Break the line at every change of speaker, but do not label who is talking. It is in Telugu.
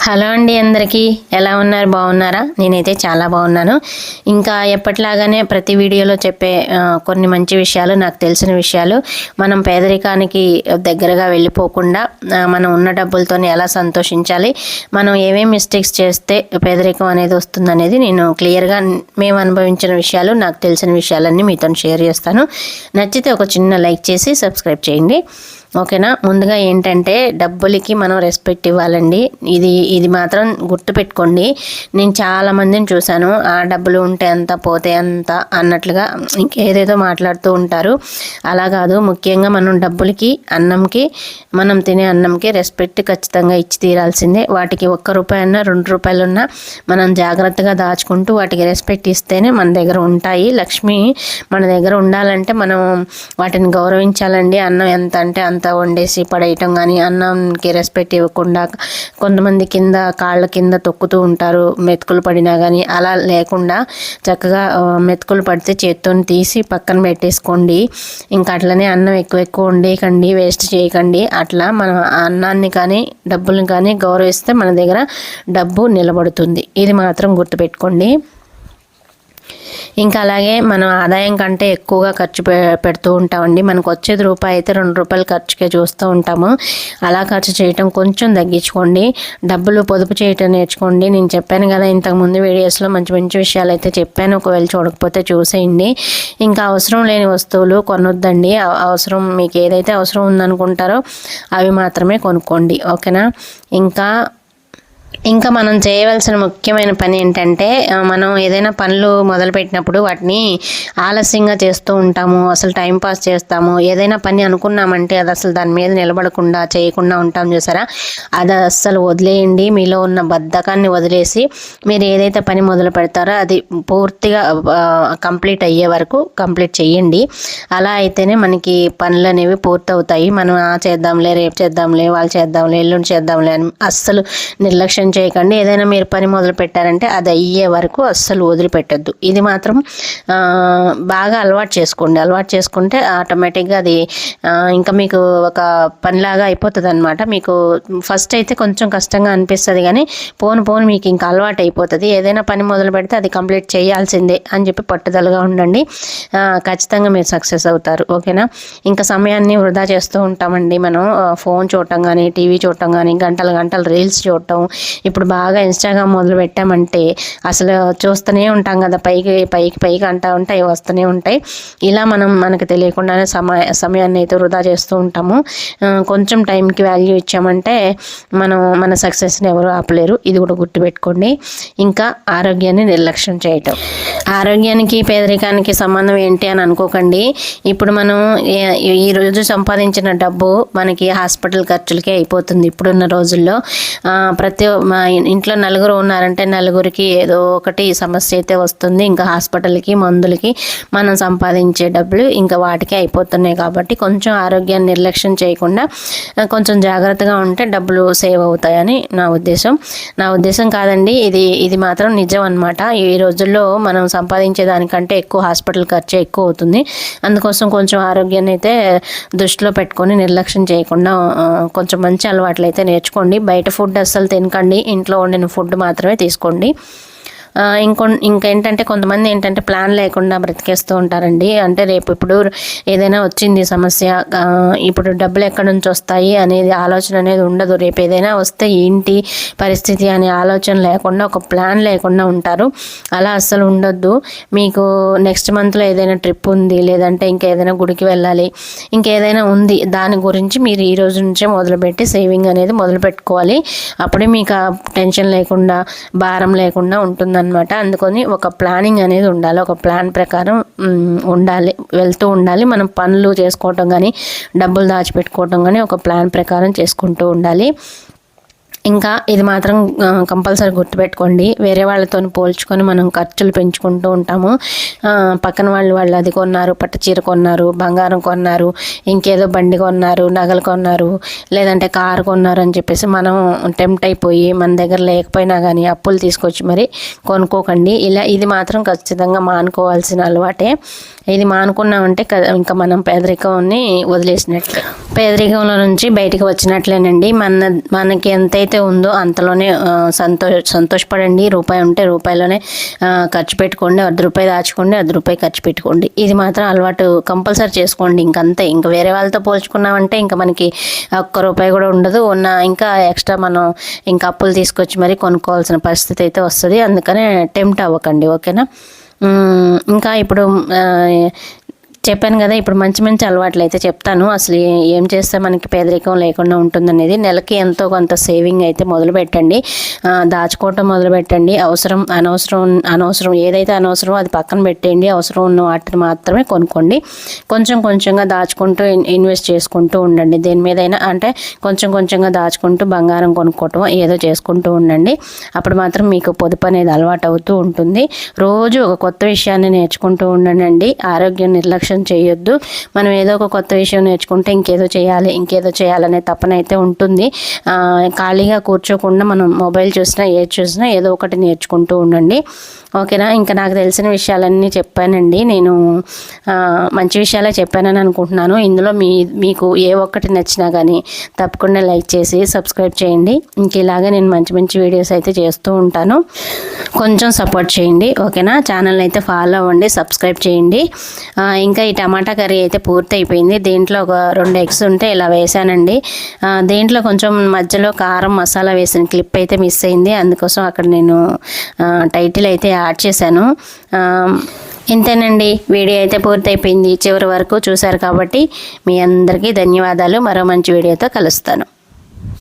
హలో అండి అందరికీ. ఎలా ఉన్నారు? బాగున్నారా? నేనైతే చాలా బాగున్నాను. ఇంకా ఎప్పటిలాగానే ప్రతి వీడియోలో చెప్పే కొన్ని మంచి విషయాలు నాకు తెలిసిన విషయాలు మనం పేదరికానికి దగ్గరగా వెళ్ళిపోకుండా మనం ఉన్న డబ్బులతోనే ఎలా సంతోషించాలి మనం ఏమేమి మిస్టేక్స్ చేస్తే పేదరికం అనేది వస్తుందనేది నేను క్లియర్గా మేము అనుభవించిన విషయాలు నాకు తెలిసిన విషయాలన్నీ మీతో షేర్ చేస్తాను. నచ్చితే ఒక చిన్న లైక్ చేసి సబ్స్క్రైబ్ చేయండి. ఓకేనా? ముందుగా ఏంటంటే డబ్బులకి మనం రెస్పెక్ట్ ఇవ్వాలండి. ఇది ఇది మాత్రం గుర్తుపెట్టుకోండి. నేను చాలా మందిని చూశాను. ఆ డబ్బులు ఉంటే అంత పోతే అంత అన్నట్లుగా ఇంకేదేదో మాట్లాడుతూ ఉంటారు. అలా కాదు. ముఖ్యంగా మనం డబ్బులకి అన్నంకి మనం తినే అన్నంకి రెస్పెక్ట్ ఖచ్చితంగా ఇచ్చి తీరాల్సిందే. వాటికి ఒక్క రూపాయి అన్నా రెండు రూపాయలు ఉన్నా మనం జాగ్రత్తగా దాచుకుంటూ వాటికి రెస్పెక్ట్ ఇస్తేనే మన దగ్గర ఉంటాయి. లక్ష్మి మన దగ్గర ఉండాలంటే మనం వాటిని గౌరవించాలండి. అన్నం ఎంత అంటే అంత వండేసి పడేయటం కానీ అన్నంకి రెస్పెక్ట్ ఇవ్వకుండా కొంతమంది కింద కాళ్ళ కింద తొక్కుతూ ఉంటారు మెతుకులు పడినా కానీ అలా లేకుండా చక్కగా మెతుకులు పడితే చేత్తో తీసి పక్కన పెట్టేసుకోండి. ఇంకా అట్లనే అన్నం ఎక్కువ ఎక్కువ వండేయకండి వేస్ట్ చేయకండి. అట్లా మనం అన్నాన్ని కానీ డబ్బుల్ని కానీ గౌరవిస్తే మన దగ్గర డబ్బు నిలబడుతుంది. ఇది మాత్రం గుర్తుపెట్టుకోండి. ఇంకా అలాగే మనం ఆదాయం కంటే ఎక్కువగా ఖర్చు పె పెడుతూ ఉంటామండి. మనకు వచ్చేది రూపాయి అయితే రెండు రూపాయలు ఖర్చుకే చూస్తూ ఉంటాము. అలా ఖర్చు చేయటం కొంచెం తగ్గించుకోండి. డబ్బులు పొదుపు చేయటం నేర్చుకోండి. నేను చెప్పాను కదా ఇంతకుముందు వీడియోస్లో మంచి మంచి విషయాలు అయితే చెప్పాను. ఒకవేళ చూడకపోతే చూసేయండి. ఇంకా అవసరం లేని వస్తువులు కొనొద్దండి. అవసరం మీకు ఏదైతే అవసరం ఉందనుకుంటారో అవి మాత్రమే కొనుక్కోండి. ఓకేనా? ఇంకా ఇంకా మనం చేయవలసిన ముఖ్యమైన పని ఏంటంటే మనం ఏదైనా పనులు మొదలుపెట్టినప్పుడు వాటిని ఆలస్యంగా చేస్తూ ఉంటాము అసలు టైం పాస్ చేస్తాము. ఏదైనా పని అనుకున్నామంటే అది అసలు దాని మీద నిలబడకుండా చేయకుండా ఉంటాం చూసారా? అది అస్సలు వదిలేయండి. మీలో ఉన్న బద్ధకాన్ని వదిలేసి మీరు ఏదైతే పని మొదలు పెడతారో అది పూర్తిగా కంప్లీట్ అయ్యే వరకు కంప్లీట్ చేయండి. అలా అయితేనే మనకి పనులు అనేవి పూర్తవుతాయి. మనం ఆ చేద్దాంలే రేపు చేద్దాంలే వాళ్ళు చేద్దాంలే ఎల్లుండి చేద్దాంలే అని అస్సలు నిర్లక్ష్యం చేయకండి. ఏదైనా మీరు పని మొదలు పెట్టారంటే అది అయ్యే వరకు అస్సలు వదిలిపెట్టద్దు. ఇది మాత్రం బాగా అలవాటు చేసుకోండి. అలవాటు చేసుకుంటే ఆటోమేటిక్గా అది ఇంకా మీకు ఒక పనిలాగా అయిపోతుంది అనమాట మీకు ఫస్ట్ అయితే కొంచెం కష్టంగా అనిపిస్తుంది కానీ పోను పోను మీకు ఇంకా అలవాటు అయిపోతుంది. ఏదైనా పని మొదలు పెడితే అది కంప్లీట్ చేయాల్సిందే అని చెప్పి పట్టుదలగా ఉండండి. ఖచ్చితంగా మీరు సక్సెస్ అవుతారు. ఓకేనా? ఇంకా సమయాన్ని వృధా చేస్తూ ఉంటామండి మనం. ఫోన్ చూడటం కానీ టీవీ చూడటం కానీ గంటలు గంటలు రీల్స్ చూడటం ఇప్పుడు బాగా ఇన్స్టాగ్రామ్ మొదలు పెట్టామంటే అసలు చూస్తూనే ఉంటాం కదా పైకి పైకి పైకి అంటా ఉంటాయి వస్తూనే ఉంటాయి. ఇలా మనం మనకు తెలియకుండానే సమయ సమయాన్ని అయితే వృధా చేస్తూ ఉంటాము. కొంచెం టైంకి వాల్యూ ఇచ్చామంటే మనం మన సక్సెస్ని ఎవరు ఆపలేరు. ఇది కూడా గుర్తుపెట్టుకోండి. ఇంకా ఆరోగ్యాన్ని నిర్లక్ష్యం చేయటం. ఆరోగ్యానికి పేదరికానికి సంబంధం ఏంటి అని అనుకోకండి. ఇప్పుడు మనం ఈ రోజు సంపాదించిన డబ్బు మనకి హాస్పిటల్ ఖర్చులకే అయిపోతుంది. ఇప్పుడున్న రోజుల్లో ప్రతి మా ఇంట్లో నలుగురు ఉన్నారంటే నలుగురికి ఏదో ఒకటి సమస్య అయితే వస్తుంది. ఇంకా హాస్పిటల్కి మందులకి మనం సంపాదించే డబ్బులు ఇంకా వాటికి అయిపోతున్నాయి కాబట్టి కొంచెం ఆరోగ్యాన్ని నిర్లక్ష్యం చేయకుండా కొంచెం జాగ్రత్తగా ఉంటే డబ్బులు సేవ్ అవుతాయని నా ఉద్దేశం. నా ఉద్దేశం కాదండి ఇది ఇది మాత్రం నిజం అనమాట ఈ రోజుల్లో మనం సంపాదించే దానికంటే ఎక్కువ హాస్పిటల్ ఖర్చు ఎక్కువ అవుతుంది. అందుకోసం కొంచెం ఆరోగ్యాన్ని అయితే దృష్టిలో పెట్టుకొని నిర్లక్ష్యం చేయకుండా కొంచెం మంచి అలవాట్లు అయితే నేర్చుకోండి. బయట ఫుడ్ అస్సలు తినకండి. ఇంట్లో వండిన ఫుడ్ మాత్రమే తీసుకోండి. ఇంకొ ఇంకేంటంటే కొంతమంది ఏంటంటే ప్లాన్ లేకుండా బ్రతికేస్తూ ఉంటారండి. అంటే రేపు ఇప్పుడు ఏదైనా వచ్చింది సమస్య ఇప్పుడు డబ్బులు ఎక్కడి నుంచి వస్తాయి అనేది ఆలోచన అనేది ఉండదు. రేపు ఏదైనా వస్తే ఏంటి పరిస్థితి అనే ఆలోచన లేకుండా ఒక ప్లాన్ లేకుండా ఉంటారు. అలా అస్సలు ఉండొద్దు. మీకు నెక్స్ట్ మంత్లో ఏదైనా ట్రిప్ ఉంది లేదంటే ఇంకేదైనా గుడికి వెళ్ళాలి ఇంకేదైనా ఉంది దాని గురించి మీరు ఈ రోజు నుంచే మొదలుపెట్టి సేవింగ్ అనేది మొదలు పెట్టుకోవాలి అప్పుడే మీకు ఆ టెన్షన్ లేకుండా భారం లేకుండా అనమాట అందుకని ఒక ప్లానింగ్ అనేది ఉండాలి. ఒక ప్లాన్ ప్రకారం ఉండాలి. వెళ్తూ ఉండాలి. మనం పనులు చేసుకోవటం కానీ డబ్బులు దాచిపెట్టుకోవటం కానీ ఒక ప్లాన్ ప్రకారం చేసుకుంటూ ఉండాలి. ఇంకా ఇది మాత్రం కంపల్సరీ గుర్తుపెట్టుకోండి. వేరే వాళ్ళతో పోల్చుకొని మనం ఖర్చులు పెంచుకుంటూ ఉంటాము. పక్కన వాళ్ళు వాళ్ళు అది కొన్నారు పట్టు చీర కొన్నారు బంగారం కొన్నారు ఇంకేదో బండి కొన్నారు నగలు కొన్నారు లేదంటే కారు కొన్నారు అని చెప్పేసి మనం టెంప్ట్ అయిపోయి మన దగ్గర లేకపోయినా కానీ అప్పులు తీసుకొచ్చి మరి కొనుక్కోకండి. ఇలా ఇది మాత్రం ఖచ్చితంగా మానుకోవాల్సిన అలవాటే. ఇది మానుకున్నామంటే ఇంకా మనం పేదరికాన్ని వదిలేసినట్లు పేదరికంలో నుంచి బయటకు వచ్చినట్లేనండి. మన మనకి ఎంతైతే ఉందో అంతలోనే సంతోష సంతో సంతోషపడండి. రూపాయి ఉంటే రూపాయలోనే ఖర్చు పెట్టుకోండి. అర్ధ రూపాయి దాచుకోండి. అర్ధ రూపాయి ఖర్చు పెట్టుకోండి. ఇది మాత్రం అలవాటు కంపల్సరీ చేసుకోండి. ఇంకంతే. ఇంకా వేరే వాళ్ళతో పోల్చుకున్నామంటే ఇంకా మనకి ఒక్క రూపాయి కూడా ఉండదు. ఉన్న ఇంకా ఎక్స్ట్రా మనం ఇంకా అప్పులు తీసుకొచ్చి మరీ కొనుక్కోవాల్సిన పరిస్థితి అయితే వస్తుంది. అందుకనే టెంప్ట్ అవ్వకండి. ఓకేనా? ఇంకా ఇప్పుడు చెప్పాను కదా ఇప్పుడు మంచి మంచి అలవాట్లు అయితే చెప్తాను. అసలు ఏం చేస్తే మనకి పేదరికం లేకుండా ఉంటుందనేది నెలకి ఎంతో కొంత సేవింగ్ అయితే మొదలు పెట్టండి. దాచుకోవటం మొదలు పెట్టండి. అవసరం అనవసరం అనవసరం ఏదైతే అనవసరమో అది పక్కన పెట్టేయండి. అవసరం ఉన్న వాటిని మాత్రమే కొనుక్కోండి. కొంచెం కొంచెంగా దాచుకుంటూ ఇన్వెస్ట్ చేసుకుంటూ ఉండండి. దేని మీదైనా అంటే కొంచెం కొంచెంగా దాచుకుంటూ బంగారం కొనుక్కోవటం ఏదో చేసుకుంటూ ఉండండి. అప్పుడు మాత్రం మీకు పొదుపు అనేది అలవాటు అవుతూ ఉంటుంది. రోజు ఒక కొత్త విషయాన్ని నేర్చుకుంటూ ఉండండి. ఆరోగ్యం నిర్లక్ష్యం చేయొద్దు. మనం ఏదో ఒక కొత్త విషయం నేర్చుకుంటే ఇంకేదో చేయాలి ఇంకేదో చేయాలనే తపన అయితే ఉంటుంది. ఖాళీగా కూర్చోకుండా మనం మొబైల్ చూసినా ఏది చూసినా ఏదో ఒకటి నేర్చుకుంటూ ఉండండి. ఓకేనా? ఇంకా నాకు తెలిసిన విషయాలన్నీ చెప్పానండి. నేను మంచి విషయాలే చెప్పానని అనుకుంటున్నాను. ఇందులో మీ మీకు ఏ ఒక్కటి నచ్చినా కానీ తప్పకుండా లైక్ చేసి సబ్స్క్రైబ్ చేయండి. ఇంక ఇలాగే నేను మంచి మంచి వీడియోస్ అయితే చేస్తూ ఉంటాను. కొంచెం సపోర్ట్ చేయండి. ఓకేనా? ఛానల్ అయితే ఫాలో అవ్వండి సబ్స్క్రైబ్ చేయండి. ఇంకా అయితే ఈ టమాటా కర్రీ అయితే పూర్తి అయిపోయింది దీంట్లో ఒక రెండు ఎగ్స్ ఉంటే ఇలా వేసానండి దీంట్లో కొంచెం మధ్యలో కారం మసాలా వేసిన క్లిప్ అయితే మిస్ అయింది. అందుకోసం అక్కడ నేను టైటిల్ అయితే యాడ్ చేశాను. ఇంతేనండి. వీడియో అయితే పూర్తయిపోయింది. చివరి వరకు చూశారు కాబట్టి మీ అందరికీ ధన్యవాదాలు. మరో మంచి వీడియోతో కలుస్తాను.